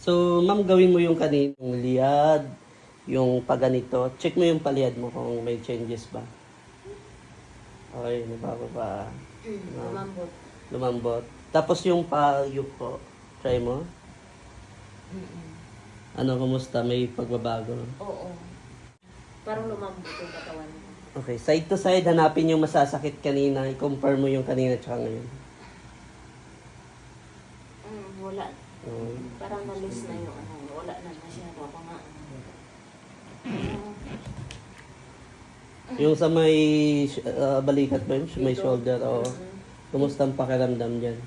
So, ma'am, gawin mo yung kaninang liad, yung paganito. Check mo yung paliad mo kung may changes ba. Okay, nabago pa. Mm, lumambot. Lumambot. Tapos yung payup po, try mo. Mm-mm. Ano, kumusta? May pagbabago? Oo. Parang lumambot yung katawan mo. Okay, side to side, hanapin yung masasakit kanina. I-compare mo yung kanina tsaka ngayon. Mm, wala. Um, Parang nalis na yung ano. Wala na masyado ako ano. yung sa may uh, balikat ba yun? May Dito. shoulder, o Mm-mm. Kumusta ang pakiramdam dyan?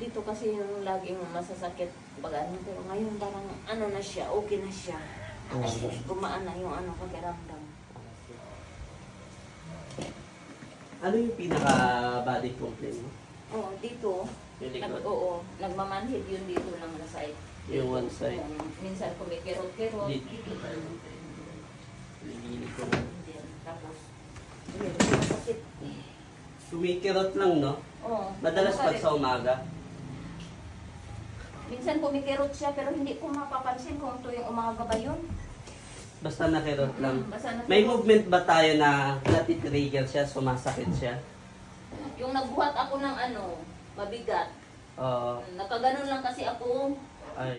Dito kasi yung laging masasakit pag ano. Pero ngayon parang ano na siya. Okay na siya. Gumaan na yung ano pakiramdam. Ano yung pinaka-body complaint mo? Oo, dito. Yung Nag, likod? oo, nagmamanhid yun dito lang na side. Yung one side? Oo, minsan kumikirot-kirot. Dito. Ligilid ko. Hindi. Tapos, yun, masakit. Kumikirot lang, no? Oo. Madalas pag sa umaga. Minsan kumikirot siya pero hindi ko mapapansin kung tuwing umaga ba yun. Basta nakirot lang. Mm, basta nakirot. May movement ba tayo na natitrigger siya, sumasakit siya? Yung nagbuhat ako ng ano, mabigat. Oo. Nakaganon lang kasi ako. ay.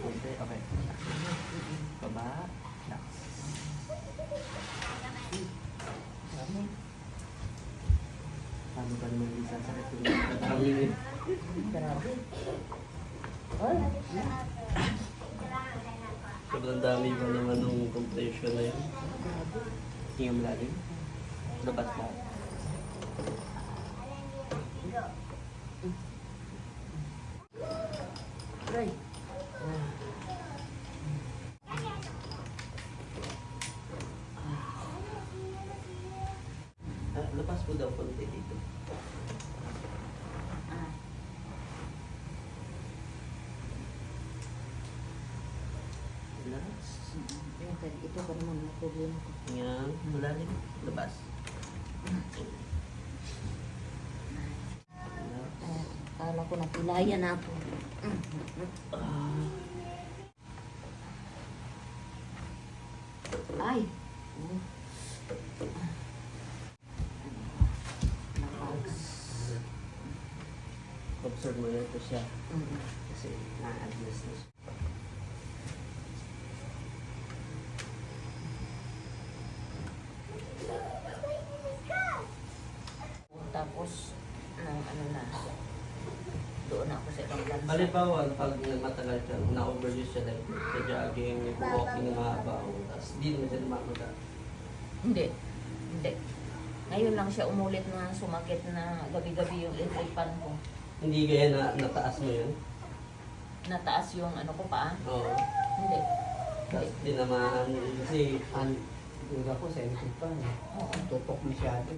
Okay, okay. Baba. Relax. Paano ba naman hindi sasakit yung Ang Grabe. Sobrang dami ba naman ng compression na yun? Tingnan mo lalim. Dapat ka. Ah, daw konti dito. Ah. Relax. Ito pa naman ang problema ko. Yan. Malalim. Labas. Kala ko napilaya na ako. Ah. Ay. Oh. Observe mo na ito siya. Kasi na-adjust na siya. Tapos, nang ano na, doon ako sa ibang bansa. Halimbawa, pag nagmatagal siya, na-overuse siya like sa jogging, walking na mahaba, tapos di naman siya lumamaga. Hindi. Hindi. Ngayon lang siya umulit na sumakit na gabi-gabi yung electric fan ko. Hindi gaya na nataas mo yun. Nataas yung ano ko pa. Oo. Hindi. Tapos di naman, kasi Ang duda ko sa electric fan. Oo. Tutok masyado.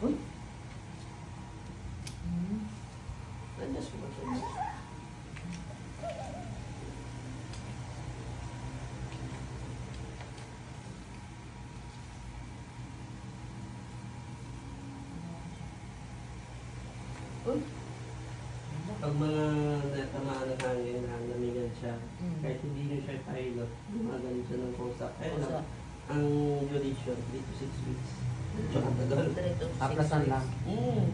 Uy. Hmm. adjust mo siya. Uy. Pag mga natamaan ng hangin, namigan siya, Mm. kahit hindi nyo siya pilot, gumagaling siya ng kusa. Kaya lang, ang duration, 3 to 6 weeks. Tsaka tagal. Three to six Aplasan weeks. lang. Mm.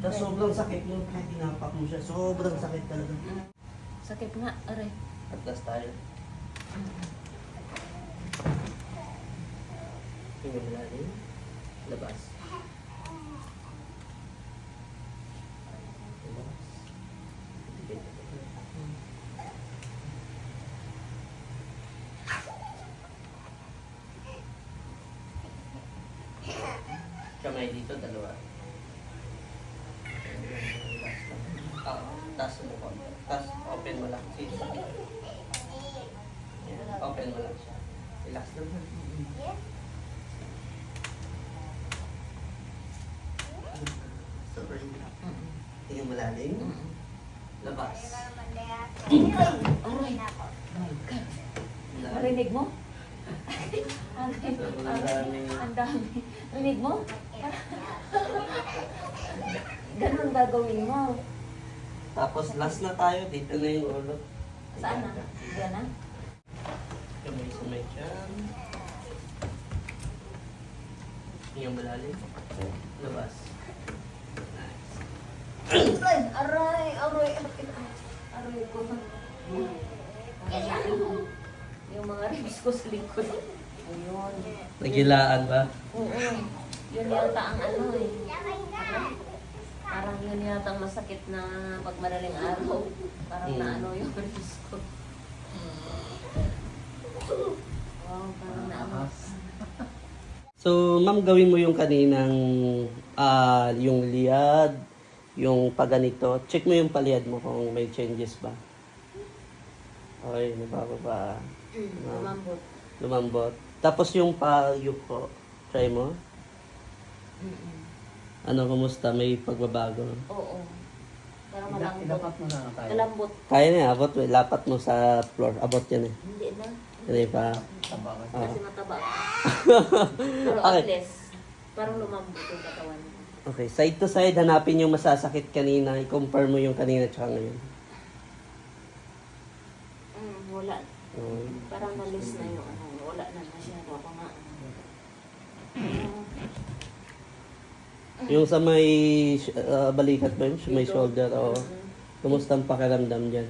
Tapos sobrang sakit kahit tinapak mo siya, sobrang sakit talaga. Sakit nga, aray. Atlas tayo. Tingnan mo natin. Labas. Labas. Kamay dito, dalawa. Relax lang. Ah, ko. Taas, open mo lang. Yan, Open mo lang siya. Relax lang. Sorry. Mm. Tingnan mo lalim. Mm. Labas. Aray. My God. Narinig mo? ang, dami. ang dami. Rinig mo? ang gagawin mo? Tapos last na tayo, dito na yung ulo. Saan na? Yan na? Kamay sa may tiyan. Yung malalim. Labas. Ay, aray, aray, aray, aray ko. Yung mga ribs ko sa likod. Ayun. Nagilaan ba? Oo. Yun yata ang ano eh. Yun yata ang masakit na pag madaling araw. Parang Mm. na ano yung ribs ko. Wow, parang na ano. So, ma'am, gawin mo yung kaninang, ah, yung liad, yung paganito. Check mo yung paliyad mo kung may changes ba. Okay, nabababa. Mm, lumambot. Lumambot. Tapos yung payup po, try mo. Mm-mm. Ano, kumusta? May pagbabago? Oo. Parang Ila- malambot. Ilapat mo na lang tayo. Malambot. Kaya na, eh, abot. Lapat mo sa floor. Abot yan eh. Hindi na. Hindi pa. Taba ka. Ah. Kasi mataba ka. Pero Okay. at least, parang lumambot yung katawan mo. Okay, side to side, hanapin yung masasakit kanina. I-compare mo yung kanina tsaka ngayon. Mm, wala. Um, Parang nalis na yung ano. Wala na masyado ako nga. ano. Yung sa may uh, balikat ba yun? May Dito. shoulder, o Mm. Kumusta ang pakiramdam dyan?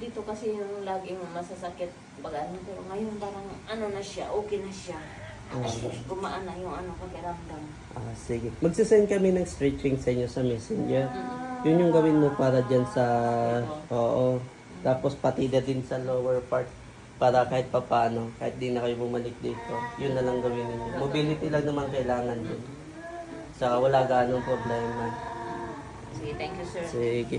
Dito kasi yung laging masasakit pag ano. Pero ngayon parang ano na siya. Okay na siya. Gumaan na yung ano pakiramdam. Ah, sige. Magsisend kami ng stretching sa inyo sa messenger. Yun yung gawin mo para dyan sa... Oo. Tapos pati na din sa lower part para kahit papano, kahit di na kayo bumalik dito, yun na lang gawin ninyo. Mobility lang naman kailangan din. Saka wala ganong problema. Sige, thank you sir. Sige.